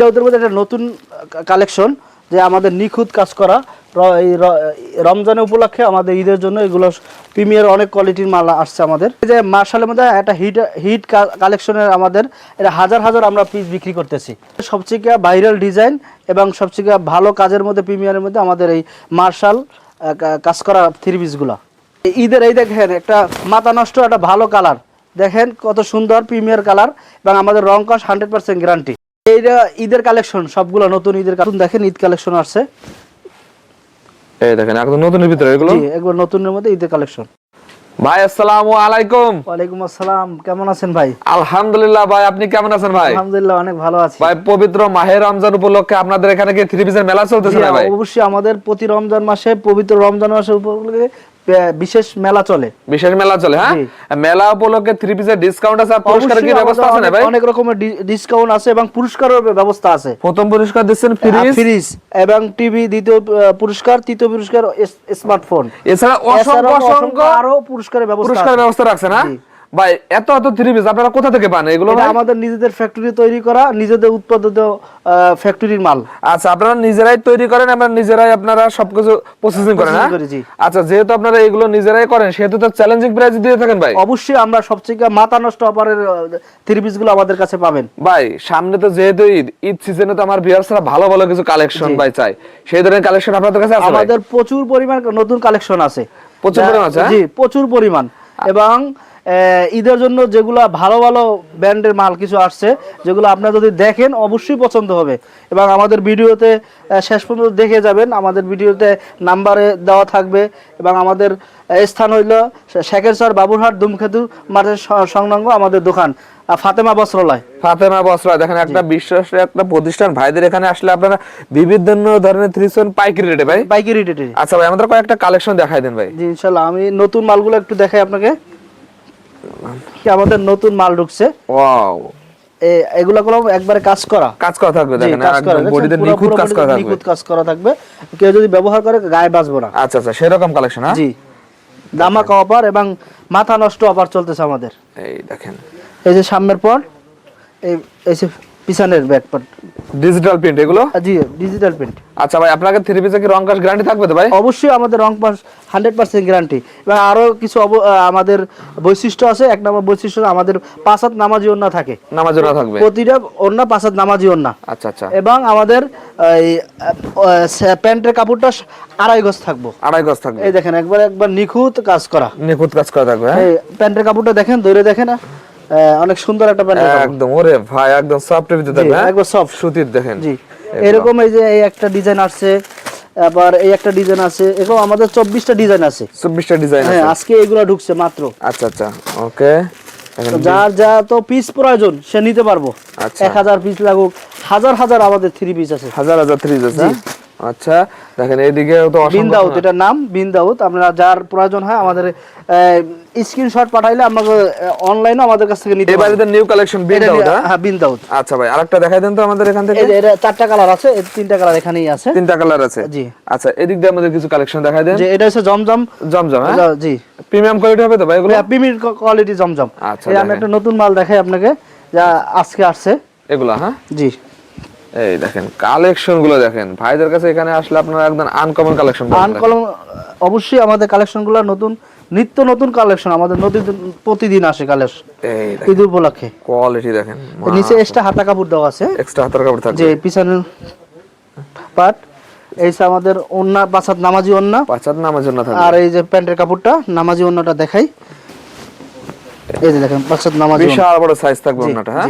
ওদের মধ্যে একটা নতুন কালেকশন যে আমাদের নিখুঁত কাজ করা। র- এই রমজানের উপলক্ষে আমাদের ঈদের জন্য এগুলো প্রিমিয়ার অনেক কোয়ালিটির মাল আসছে আমাদের। যে মার্শালের মধ্যে একটা হিট হিট কালেকশনের আমাদের, এটা হাজার হাজার আমরা পিস বিক্রি করতেছি। সবচেয়ে ভাইরাল ডিজাইন এবং সবচেয়ে ভালো কাজের মধ্যে প্রিমিয়ারের মধ্যে আমাদের এই মার্শাল কাজ করা থ্রি পিসগুলো ঈদের, এই দেখেন, একটা মাথা নষ্ট, একটা ভালো কালার দেখেন কত সুন্দর প্রিমিয়ার কালার এবং আমাদের রং কস হান্ড্রেড পার্সেন্ট গ্যারান্টি এইটা ঈদের কালেকশন সবগুলো নতুন ঈদের কালেকশন। দেখেন ঈদ কালেকশন আসছে। এই দেখেন একদম নতুনের ভিতরে এগুলো? জি নতুনের মধ্যে ঈদের কালেকশন। ভাই আসসালামু আলাইকুম। ওয়ালাইকুম আসসালাম কেমন আছেন ভাই? আলহামদুলিল্লাহ ভাই আপনি কেমন আছেন ভাই? আলহামদুলিল্লাহ অনেক ভালো আছি। ভাই পবিত্র মাহে রমজান উপলক্ষে আপনাদের এখানে কি থ্রি পিসের মেলা চলতেছে ভাই? অবশ্যই আমাদের প্রতি রমজান মাসে পবিত্র রমজান মাসে উপলক্ষে বিশেষ মেলা চলে। বিশেষ মেলা চলে হ্যাঁ? মেলা উপলক্ষে থ্রি পিসের ডিসকাউন্ট আছে আর পুরস্কারের কি ব্যবস্থা আছে না ভাই? অনেক- রকমের ডিসকাউন্ট আছে এবং পুরস্কারের ব্যবস্থা আছে। প্রথম পুরস্কার দিচ্ছেন ফ্রিজ ফ্রিজ এবং টিভি দ্বিতীয় পুরস্কার তৃতীয় পুরস্কার স্মার্টফোন। এছাড়া অসংখ্য অসংখ্য আরও পুরস্কারের ব্যবস্থা পুরস্কারের। ব্যবস্থা রাখছে না জি। ভাই এত এত থ্রি পিস আপনারা কোথা থেকে পান? এগুলো আমাদের নিজেদের ফ্যাক্টরি তৈরি করা নিজেদের উৎপাদিত ফ্যাক্টরির মাল। আচ্ছা আপনারা নিজেরাই তৈরি করেন এবং নিজেরাই আপনারা সবকিছু প্রসেসিং করেন হ্যাঁ? আচ্ছা যেহেতু আপনারা এগুলো নিজেরাই করেন সেহেতু তো চ্যালেঞ্জিং প্রাইস দিয়ে থাকেন ভাই। অবশ্যই আমরা সবচেয়ে মাথা নষ্ট অপারের থ্রি পিসগুলো আমাদের কাছে পাবেন। ভাই সামনে তো যেহেতু ঈদ ঈদ সিজনে তো আমার ভিউয়ার্সরা ভালো ভালো কিছু কালেকশন ভাই চাই সেই ধরনের কালেকশন আপনাদের কাছে আছে আমাদের প্রচুর পরিমাণ নতুন কালেকশন আছে। প্রচুর পরিমাণ আছে, হ্যাঁ? জি প্রচুর পরিমাণ। এবং ঈদের জন্য যেগুলো ভালো ভালো ব্র্যান্ডের মাল কিছু আসছে যেগুলো আপনারা যদি দেখেন অবশ্যই পছন্দ হবে। এবং আমাদের ভিডিওতে শেষ পর্যন্ত দেখে যাবেন আমাদের ভিডিওতে নাম্বারে দেওয়া থাকবে। এবং আমাদের স্থান হইল শেখের স্যার বাবুরহাট দুমখেতু মাঠের সংলগ্ন আমাদের দোকান ফাতেমা বস্ত্রালয়। ফাতেমা বস্ত্রালয়। দেখেন একটা বিশ্বাস একটা প্রতিষ্ঠান। ভাইদের এখানে আসলে আপনারা বিভিন্ন ধরনের থ্রিসন পাইকারি রেটে ভাই? পাইকারি রেটে। আচ্ছা ভাই আমাদের কয়েকটা কালেকশন দেখাই দেন ভাই। জি ইনশাল্লাহ। আমি নতুন মালগুলো একটু দেখাই আপনাকে। কি আমাদের নতুন মাল ঢুকছে? ওয়াও। এগুলা গুলো একবারে কাজ করা। কাজ করা থাকবে দেখেন বডিতে নিখুঁত কাজ করা থাকবে। নিখুঁত কাজ করা থাকবে। কেউ যদি ব্যবহার করে গায়ে বাজবো না। আচ্ছা আচ্ছা সেরকম কালেকশন হ্যাঁ? জি। দামাকা অফার এবং মাথা নষ্ট অফার চলতেছে আমাদের। এই দেখেন। এই যে সামনের পর এই এই যে পিছনের ব্যাক পার্ট ডিজিটাল প্রিন্ট এগুলো? জি ডিজিটাল প্রিন্ট আচ্ছা ভাই আপনাকে থ্রি পিসে কি রং কাজ গ্যারান্টি থাকবে তো ভাই? অবশ্যই আমাদের রং পাস হান্ড্রেড পার্সেন্ট গ্যারান্টি এবং আরও কিছু আমাদের বৈশিষ্ট্য আছে এক নম্বর বৈশিষ্ট্য আমাদের পাঁচাত নামাজি ওন্না থাকে। নামাজ জন্য থাকবে। প্রতিটা ওন্না পাঁচাত নামাজি ওন্না আচ্ছা আচ্ছা। এবং আমাদের এই প্যান্টের কাপড়টা আড়াই গজ থাকব। আড়াই গজ থাকবে। এই দেখেন একবার একবার নিখুঁত কাজ করা। নিখুঁত কাজ করা থাকবে হ্যাঁ। প্যান্টের কাপড়টা দেখেন ধরে দেখেন অনেক সুন্দর একটা প্যান্টের কাপড়। একদম ওরে ভাই একদম সফটের ভিতরে হ্যাঁ? একবার সফট সুতির দেখেন। জি এরকম এই যে এই একটা ডিজাইন আসছে আবার এই একটা ডিজাইন আছে এরকম আমাদের চব্বিশটা ডিজাইন আছে। চব্বিশটা ডিজাইন হ্যাঁ আজকে এগুলো ঢুকছে মাত্র। আচ্ছা আচ্ছা ওকে। যার যা তো পিস প্রয়োজন সে নিতে পারব। আচ্ছা। এক হাজার পিস লাগুক হাজার হাজার আমাদের থ্রি পিস আছে। হাজার হাজার থ্রিজ আছে। আচ্ছা দেখেন এইদিকে তো বিন্দাউত এটার নাম বিন্দাউত আপনারা যার প্রয়োজন হয় আমাদের স্ক্রিনশট পাঠাইলে আমরা অনলাইনে আমাদের কাছ থেকে নিতে এবারে নিউ কালেকশন নিয়ে- আউট হ্যাঁ বিন্দাউত আচ্ছা ভাই আরেকটা দেখাই দেন তো আমাদের এখান থেকে। এই যে এটা চারটা কালার আছে এই তিনটা কালার এখানেই আছে। তিনটা কালার আছে? জি। আচ্ছা এদিক দিয়ে আমাদের কিছু কালেকশন দেখাই দেন। যে এটা হচ্ছে জমজম। জমজম হ্যাঁ? জি। প্রিমিয়াম কোয়ালিটি হবে তো ভাই এগুলো? প্রিমিয়ার কোয়ালিটি জমজম। আচ্ছা, আমি একটা নতুন মাল দেখাই আপনাকে যা আজকে আসছে। এগুলো হ্যাঁ? জি। এই দেখেন কালেকশনগুলো দেখেন। ভাইদের কাছে এখানে আসলে আপনারা একদম আনকমন কালেকশন আনকলম অবশ্যই আমাদের কালেকশনগুলো নতুন নিত্য নতুন কালেকশন আমাদের নতুন প্রতিদিন আসে কালেকশন এই ঈদ উপলক্ষে। কোয়ালিটি দেখেন নিচে এক্সট্রা হাতা কাপড় দেওয়া আছে। এক্সট্রা হাতের কাপড় থাকবে। যে পিছনের পাট এই যে আমাদের ওন্না বাসাত নামাজি ওন্না। পাঁচাত নামার জন্য থাকবে। আর এই যে প্যান্টের কাপড়টা নামাজি ওন্নাটা দেখাই। এই যে দেখেন বাসাত নামাজি বিশাল বড় সাইজ থাকবে জি, ওনাটা হ্যাঁ।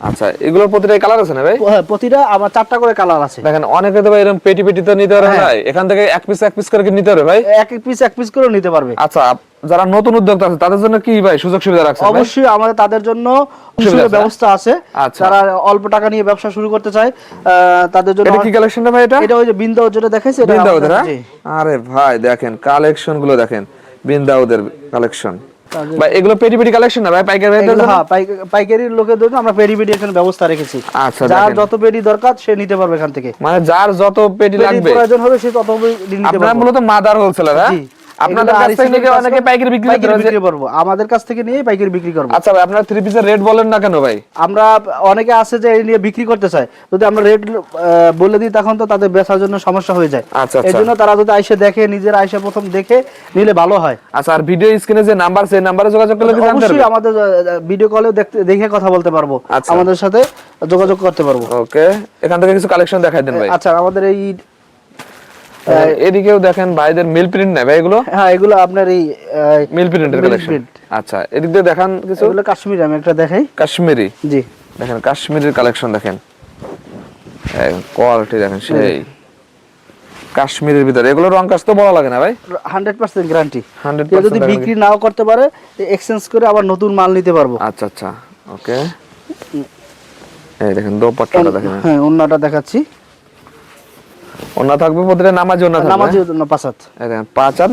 আচ্ছা এগুলোর প্রতিটাই কালার আছে না ভাই? হ্যাঁ, প্রতিটা আমার চারটা করে কালার আছে। দেখেন অনেকে তো ভাই এরকম পেটি পেটি তো নিতে পারবে হ্যাঁ। ভাই এখান থেকে এক পিস এক পিস করে নিতে পারবে ভাই? এক এক পিস এক পিস করেও নিতে পারবে। আচ্ছা যারা নতুন উদ্যোক্তা আছে তাদের জন্য কি ভাই সুযোগ সুবিধা রাখছে অবশ্যই আমাদের তাদের জন্য ব্যবস্থা আছে। আচ্ছা। যারা অল্প টাকা নিয়ে ব্যবসা শুরু করতে চায় তাদের জন্য এটা কি কালেকশনটা ভাই এটা? এটা ওই যে বিন্দু যেটা দেখাইছে এটা আমাদের- হ্যাঁ। আরে ভাই দেখেন কালেকশনগুলো দেখেন। বৃন্দাউদের কালেকশন ভাই এগুলো পেটি পেটি কালেকশন না ভাই? পাইকারি হ্যাঁ পাইকারি লোকের জন্য আমরা পেরি পেরি এখানে ব্যবস্থা রেখেছি। আচ্ছা, যার যত পেরি দরকার সে নিতে পারবে এখান থেকে। মানে যার যত পেটি লাগবে। প্রয়োজন হবে সে তত নিতে আপনারা মূলত মাদার হোলসেলার হ্যাঁ। আপনাদের কাছ থেকে নিয়ে অনেকে পাইকারি বিক্রি করতে বিক্রি আমাদের কাছ থেকে নিয়ে পাইকারি বিক্রি করব। আচ্ছা ভাই আপনার থ্রি পিসের রেট বলেন না কেন ভাই? আমরা অনেকে আছে যে এই নিয়ে বিক্রি করতে চায়। যদি আমরা রেট বলে দিই তখন তো তাদের বেচার জন্য সমস্যা হয়ে যায়। আচ্ছা, এই আচ্ছা। জন্য তারা যদি আইসে দেখে নিজের আইসে প্রথম দেখে নিলে ভালো হয়। আচ্ছা আর ভিডিও স্ক্রিনে যে নাম্বার সেই নাম্বারে যোগাযোগ করলে কি জানতে অবশ্যই পারবে? আমাদের ভিডিও কলেও দেখতে দেখে কথা বলতে পারব। আচ্ছা। আমাদের সাথে যোগাযোগ করতে পারব। ওকে এখান থেকে কিছু কালেকশন দেখাই দেন ভাই। আচ্ছা আমাদের এই এদিকেও দেখেন ভাইদের মিল প্রিন্ট এগুলো? হ্যাঁ এগুলো আপনার এই মিল প্রিন্টের কালেকশন আচ্ছা এদিক দিয়ে দেখান কিছু। এগুলো কাশ্মীর আমি একটা দেখাই। কাশ্মীরি। জি। দেখেন কাশ্মীরের কালেকশন দেখেন। কোয়ালিটি দেখেন সেই। কাশ্মীরের ভিতরে। এগুলো রং কাজ তো বলা লাগে না ভাই? হান্ড্রেড পার্সেন্ট গ্যারান্টি 100% যদি বিক্রি নাও করতে পারে এক্সচেঞ্জ করে আবার নতুন মাল নিতে পারব। আচ্ছা আচ্ছা ওকে এই দেখেন দোপাট্টাটা দেখেন। হ্যাঁ অন্যটা দেখাচ্ছি। ওনা থাকবে প্রতিটা নামাজ ওনা থাকবে নামাজি পাসাত পাঁচাত। পাঁচাত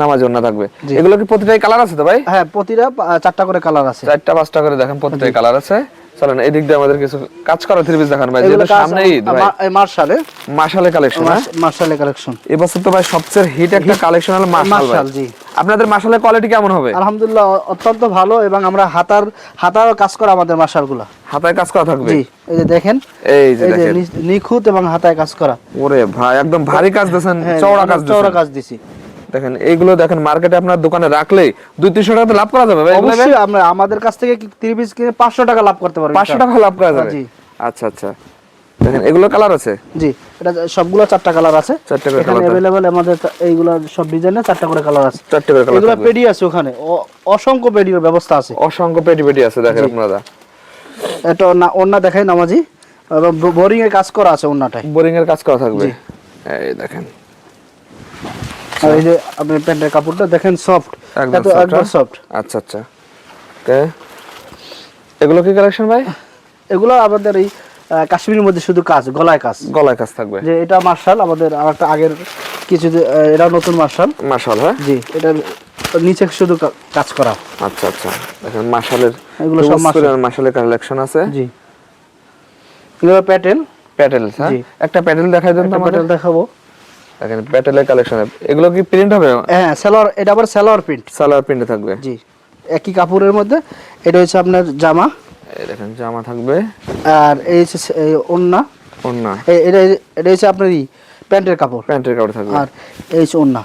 নামাজ ওনা থাকবে। এগুলো কি প্রতিটাই কালার আছে তো ভাই? হ্যাঁ প্রতিটা চারটা করে কালার আছে। চারটা পাঁচটা করে দেখেন প্রতিটাই কালার আছে। চলেন এদিক দিয়ে আমাদের কিছু কাজ করা থ্রি পিস দেখান ভাই যেটা যেহেতু সামনে ঈদ ভাই। মার্শালে। মাশালে কালেকশন হ্যাঁ? মার্শালে কালেকশন এবছর তো ভাই সবচেয়ে হিট একটা কালেকশন হলো মার্শাল জি। আপনাদের মাশালের কোয়ালিটি কেমন হবে? আলহামদুলিল্লাহ অত্যন্ত ভালো এবং আমরা হাতার হাতার কাজ করা আমাদের মার্শালগুলা হাতায় কাজ করা থাকবে? জি এই যে দেখেন এই যে দেখেন। নিখুঁত এবং হাতায় কাজ করা। ওরে ভাই একদম ভারী কাজ দিয়েছেন হ্যাঁ, চওড়া কাজ চওড়া কাজ দিছি। দেখেন এইগুলো দেখেন মার্কেটে আপনার দোকানে রাখলে দুই তিনশো টাকা লাভ করা যাবে অবশ্যই আমরা আমাদের কাছ থেকে তিরিশ কিনে পাঁচশো টাকা লাভ করতে পারব পাঁচশো টাকা লাভ করা যাবে? আচ্ছা আচ্ছা। দেখেন এগুলো কালার আছে? জি এটা সবগুলো চারটা কালার আছে। চারটে করে থাকে। অ্যাভেলেবেল আমাদের এইগুলো সব ডিজাইনে চারটা করে কালার আছে। চারটে করে কালার এগুলো পেডি আছে ওখানে। অসংখ্য পেডির ব্যবস্থা আছে। অসংখ্য পেটি পেটি আছে দেখেন আপনারা। এটা না ওন্না দেখাই নামাজি। বোরিং এর কাজ করা আছে ওন্নাটায় বোরিং এর কাজ করা থাকবে। এই দেখেন। আর এই যে আপনি প্যান্টের কাপড়টা দেখেন সফট একদম একদম হ্যাঁ? সফট আচ্ছা আচ্ছা। ওকে এগুলো কি কালেকশন ভাই? এগুলো আমাদের এই কাশ্মীরের মধ্যে শুধু কাজ গলায় কাজ। গলায় কাজ থাকবে। যে এটা মার্শাল আমাদের আর একটা আগের কিছু এটা নতুন মার্শাল। মাশাল হ্যাঁ? জি এটা নিচে শুধু কাজ করা। আচ্ছা আচ্ছা। দেখেন মাশালের এগুলো সব মাশাল। মাশালের কালেকশন আছে। জি। এগুলো প্যাটেল। প্যাটেল হ্যাঁ। একটা প্যাটেল দেখাই দেন আমাদের প্যাটেল দেখাবো। দেখেন প্যাটেলের কালেকশন এগুলো কি প্রিন্ট হবে? হ্যাঁ সালোয়ার এটা আবার সালোয়ার প্রিন্ট সালোয়ার প্রিন্টে থাকবে। জি। একই কাপড়ের মধ্যে। এটা হচ্ছে আপনার জামা। এই দেখেন জামা থাকবে। আর এই হচ্ছে এই ওন্না ওন্না এটা এটা হচ্ছে আপনার প্যান্টের কাপড়। প্যান্টের কাপড় থাকবে। আর এই হচ্ছে ওন্না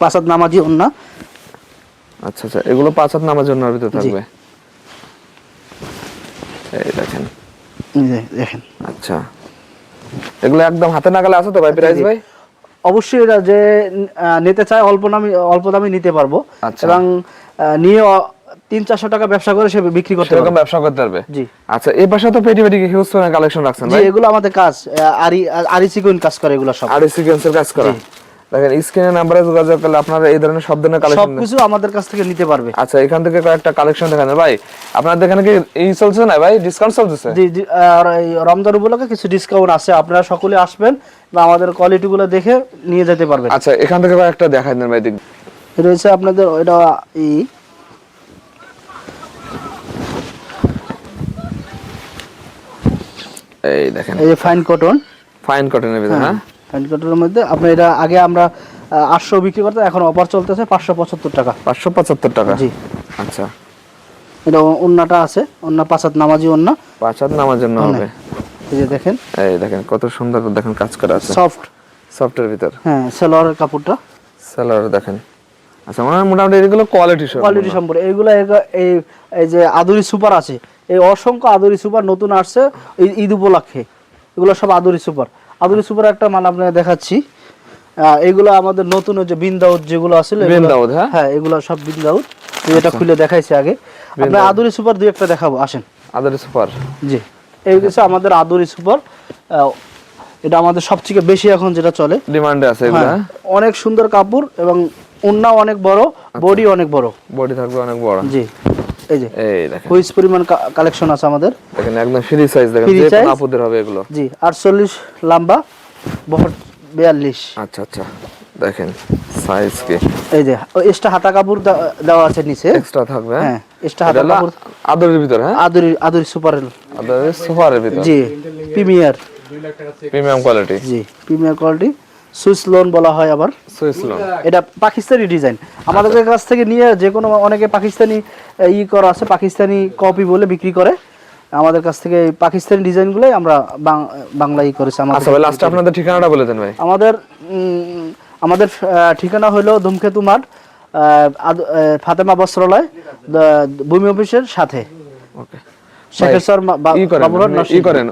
পাঁচাত নামাজি ওন্না আচ্ছা আচ্ছা এগুলো পাঁচ হাত নামার জন্য ভিতরে থাকবে। এই দেখেন। দেখেন। আচ্ছা। এগুলো একদম হাতে নাগালে আছে তো ভাই প্রাইস ভাই? অবশ্যই এটা যে নিতে চায় অল্প দামি অল্প দামে নিতে পারব। আচ্ছা। এবং নিয়ে তিন চারশো টাকা ব্যবসা করে সে বিক্রি করতে পারবে। ব্যবসা করতে পারবে? জি। আচ্ছা এই পাশে তো পেটি পেটি হিউজ কালেকশন রাখছেন জি এগুলো আমাদের কাজ। আরি আরি কাজ করে এগুলো সব। আর সিকোয়েন্সের কাজ করা। দেখেন স্ক্রিনে নাম্বারে যোগাযোগ করলে আপনারা এই ধরনের সব ধরনের কালেকশন সবকিছু আমাদের কাছ থেকে নিতে পারবে। আচ্ছা এখান থেকে কয়েকটা কালেকশন দেখান। ভাই আপনাদের এখানে কি এই চলছে না ভাই? ডিসকাউন্ট চলতেছে? জি রমজান উপলক্ষে কিছু ডিসকাউন্ট আছে। আপনারা সকলে আসবেন বা আমাদের কোয়ালিটি গুলো দেখে নিয়ে যেতে পারবেন। আচ্ছা এখান থেকে কয়েকটা দেখাই দেন ভাই হচ্ছে আপনাদের এটা ই। এই দেখেন। এই যে ফাইন কটন ফাইন কটনের ভিতরে হ্যাঁ ফাইন কটনের মধ্যে আপনার এটা আগে আমরা আটশো বিক্রি করতে এখন অফার চলতেছে পাঁচশো পঁচাত্তর টাকা। পাঁচশো পঁচাত্তর টাকা? জি। আচ্ছা। এটা অন্যটা আছে অন্য পাঁচাত নামাজি অন্য পাঁচ হাত নামার জন্য হবে। এই যে দেখেন। এই দেখেন কত সুন্দর দেখেন কাজ করা আছে। সফট সফটের ভিতর। হ্যাঁ সালোয়ারের কাপড়টা। সালোয়ার দেখেন। আচ্ছা মনে হয় মোটামুটি এগুলো কোয়ালিটি সব কোয়ালিটি সম্পর্কে এইগুলো এই এই যে আদুরি সুপার আছে এই অসংখ্য আদুরি সুপার নতুন আসছে ঈদ উপলক্ষে। এগুলো সব আদুরি সুপার। আদুরি সুপার একটা মাল আপনাকে দেখাচ্ছি। এগুলো আমাদের নতুন যে বিন্দাউদ যেগুলো আছে বিন্দাউদ, হ্যাঁ? হ্যাঁ এগুলো সব বিন্দাউদ। এটা খুলে দেখাইছি আগে। আপনার আদুরি সুপার দুই একটা দেখাবো আসেন। আদার সুপার। জি। এই হচ্ছে আমাদের আদুরি সুপার। এটা আমাদের সবথেকে বেশি এখন যেটা চলে। ডিমান্ডে আছে এগুলো হ্যাঁ, অনেক সুন্দর কাপড় এবং ওন্না অনেক বড় বডি অনেক বড়। বডি থাকবে অনেক বড়। জি। এই যে এই দেখেন। হুইস পরিমাণ কালেকশন আছে আমাদের। দেখেন একদম ফ্রি সাইজ দেখেন যে আপুদের হবে এগুলো। জি আটচল্লিশ লম্বা বহর বিয়াল্লিশ। আচ্ছা আচ্ছা। দেখেন সাইজ কি? এই যে এক্সট্রা হাতা কাপড় দেওয়া আছে নিচে। এক্সট্রা থাকবে হ্যাঁ? এক্সট্রা এটা হাতা কাপড়। আদরের ভিতর হ্যাঁ? আদুরি আদুরি সুপার আদরের সুপারের ভিতর। জি প্রিমিয়ার প্রিমিয়াম কোয়ালিটি জি প্রিমিয়ার কোয়ালিটি সুইস লোন বলা হয় আবার। Swiss lawn. এটা পাকিস্তানি ডিজাইন। আমাদের কাছ থেকে নিয়ে যে কোনো অনেকে পাকিস্তানি ই করা আছে পাকিস্তানি কপি বলে বিক্রি করে। আমাদের কাছ থেকে পাকিস্তানি ডিজাইনগুলোই আমরা বাং- বাংলা ই করেছি আমাদের আচ্ছা ভাই লাস্টে আপনাদের ঠিকানাটা বলে দেন ভাই। আমাদের আমাদের ঠিকানা হলো ধূমকেতু মাঠ ফাতেমা বস্ত্রালয় ভূমি অফিসের সাথে। ওকে শেখেশ্বর ই। করেন